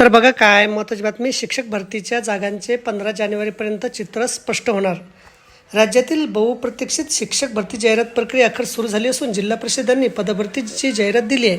तर बघा काय महत्त्वाची बातमी शिक्षक भरतीच्या जागांचे पंधरा जानेवारीपर्यंत चित्र स्पष्ट होणार. राज्यातील बहुप्रतीक्षित शिक्षक भरती जाहिरात प्रक्रिया अखेर सुरू झाली असून जिल्हा परिषदांनी पदभरतीची जाहिरात दिली आहे.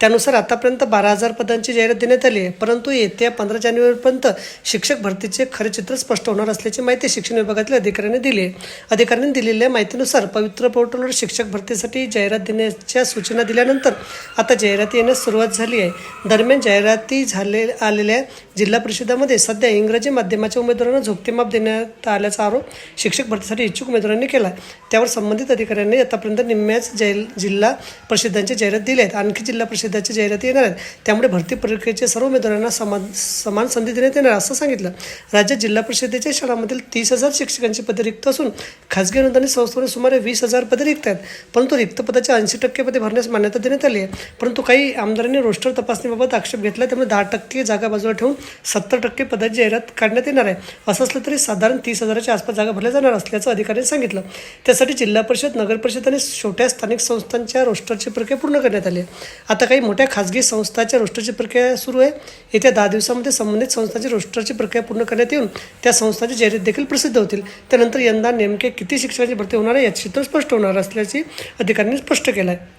त्यानुसार आतापर्यंत बारा हजार पदांची जाहिरात देण्यात आली आहे. परंतु येत्या पंधरा जानेवारीपर्यंत शिक्षक भरतीचे खरे चित्र स्पष्ट होणार असल्याची माहिती शिक्षण विभागातील अधिकाऱ्यांनी दिली आहे. अधिकाऱ्यांनी दिलेल्या माहितीनुसार पवित्र पोर्टलवर शिक्षक भरतीसाठी जाहिरात देण्याच्या सूचना दिल्यानंतर आता जाहिराती येण्यास सुरुवात झाली आहे. दरम्यान जाहिराती झाले आलेल्या जिल्हा परिषदामध्ये सध्या इंग्रजी माध्यमाच्या उमेदवारांना झोपतेमाप देण्यात आल्याचा आरोप शिक्षक भरतीसाठी इच्छुक उमेदवारांनी केला त्यावर संबंधित अधिकाऱ्यांनी आतापर्यंत निम्म्याच जै जिल्हा परिषदांची जाहिरात दिली आहेत आणखी जिल्हा परिषद परिषदाची जाहिराती येणार आहेत. त्यामुळे भरती प्रक्रियेचे सर्व उमेदवारांना समान समान संधी देण्यात येणार असं सांगितलं. राज्यात जिल्हा परिषदेच्या शाळांमधील तीस हजार शिक्षकांची पदे रिक्त असून खाजगी अनुदानित संस्थेवर सुमारे वीस हजार पदे रिक्त आहेत. परंतु रिक्त पदाच्या ऐंशी टक्के पदे भरण्यास मान्यता देण्यात आली आहे. परंतु काही आमदारांनी रोस्टर तपासणीबाबत आक्षेप घेतला त्यामुळे दहा टक्के जागा बाजूला ठेवून सत्तर टक्के पदाची जाहिरात काढण्यात येणार आहे. असं असलं तरी साधारण तीस हजाराच्या आसपास जागा भरल्या जाणार असल्याचं अधिकाऱ्यांनी सांगितलं. त्यासाठी जिल्हा परिषद नगर परिषद आणि छोट्या स्थानिक संस्थांच्या रोस्टरची प्रक्रिया पूर्ण करण्यात आली आहे. आता काही मोठ्या खाजगी संस्थांच्या रोस्टरची प्रक्रिया सुरू आहे. येत्या दहा दिवसामध्ये संबंधित संस्थांची रोस्टरची प्रक्रिया पूर्ण करण्यात येऊन त्या संस्थांची जाहिरात देखील प्रसिद्ध होतील. त्यानंतर यंदा नेमके किती शिक्षकांची भरती होणार आहे याचे चित्र स्पष्ट होणार असल्याची अधिकाऱ्यांनी स्पष्ट केलं आहे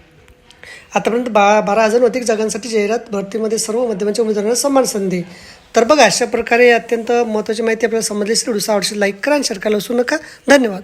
आतापर्यंत बा बारा हजार अधिक जागांसाठी जाहिरात भरतीमध्ये सर्व माध्यमांच्या उमेदवारांना समान संधी. तर बघा अशा प्रकारे अत्यंत महत्त्वाची माहिती आपल्याला समजली असेल व्हिडिओ आवडशी लाईक करा आणि शेअर करायला विसरू नका. धन्यवाद.